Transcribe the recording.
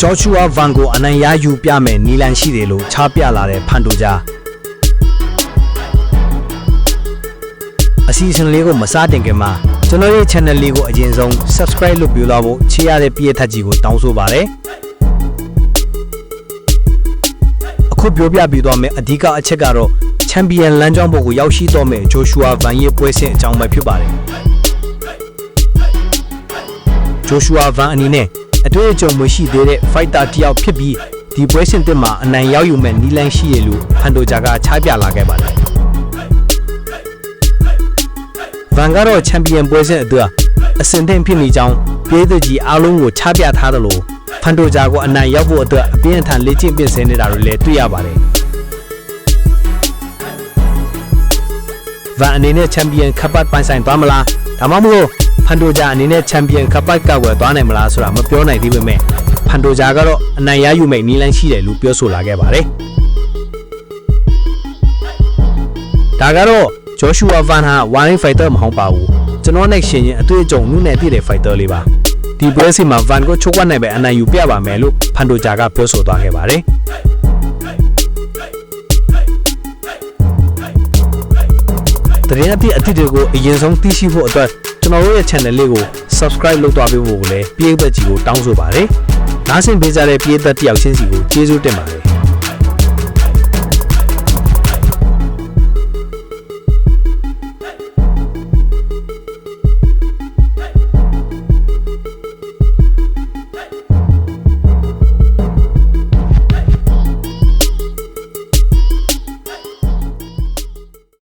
ဂျော့ချူအာဗန်ကိုအနိုင်ရယူပြမယ်နီလန်ရှိတယ်လို့ချပြလာတဲ့ဖန်တိုဂျာအစီအစဉ်လေးကိုမစတင်ခင်မှာကျွန်တော်ရဲ့ channel လေးကိုအရင်ဆုံး subscribe လုပ်ပြီးတော့ဖို့ချေရတဲ့ပြည့်ထက်ကြီးကိုတောင်းဆိုပါရစေအခုပြောပြပြီးတော့မယ်အဓိကအချက်ကတော့ချန်ပီယံလမ်းကြောင်းပေါ်ကိုရောက်ရှိတော့မယ်ဂျိုရှူအာဗန်ရဲ့ပွဲစဉ်အကြောင်းပဲဖြစ်ပါတယ်ဂျိုရှူအာဗန်အနေနဲ့ အတွေ့အကြုံမရှိသေးတဲ့ fighter တစ်ယောက်ဖြစ်ပြီးဒီပွဲစဉ်တစ်မှာအနိုင်ရောက်ယူမဲ့နီလန်ရှိရလို့ဖန်တိုဂျာကချပြလာခဲ့ပါတယ်ဗန်ကတော့ချန်ပီယံပွဲစဉ်အတွက်အစင်သင့်ဖြစ်နေကြောင်းပြည်သူကြီးအားလုံးကိုချပြထားတယ်လို့ဖန်တိုဂျာကိုအနိုင်ရောက်ဖို့အတွက်အပြင်းအထန်လေ့ကျင့်ပြင်ဆင်နေတာတွေလည်းတွေ့ရပါတယ်ဗန်အနေနဲ့ချန်ပီယံကပ်ပတ်ပိုင်ဆိုင်သွားမလားဒါမှမဟုတ် ဖန်တိုဂျာအနေနဲ့ချန်ပီယံကပ်ပတ်ကောက်ွယ်သွားနိုင်မလားဆိုတာမပြောနိုင်သေးပေမဲ့ဖန်တိုဂျာကတော့အနိုင်ရယူမိတ်နီးလန်းရှိတယ်လို့ပြောဆိုလာခဲ့ပါတယ်ဒါကတော့ဂျောရှူအာဗန်ဟာဝိုင်းဖိုက်တာမဟုတ်ပါဘူးကျွန်တော်နဲ့ရှင်ရင်အတွေ့အကြုံနုနဲ့ပြည့်တဲ့ဖိုက်တာလေးပါဒီပွဲစီမှာဗန်ကိုချုပ်ကွက်နိုင်ပဲအနိုင်ယူပြပါမယ်လို့ဖန်တိုဂျာကပြောဆိုသွားခဲ့ပါတယ် တရင်အပြည့်အသစ်တွေကိုအရင်ဆုံးသိရှိဖို့အတွက်ကျွန်တော်တို့ရဲ့ channel လေးကို subscribe လုပ်သွားပေးဖို့ကိုလည်းပြည်သက်ကြီးကိုတောင်းဆိုပါတယ်။နားဆင်ပေးကြတဲ့ပြည်သက်တယောက်ချင်းစီကိုကျေးဇူးတင်ပါတယ်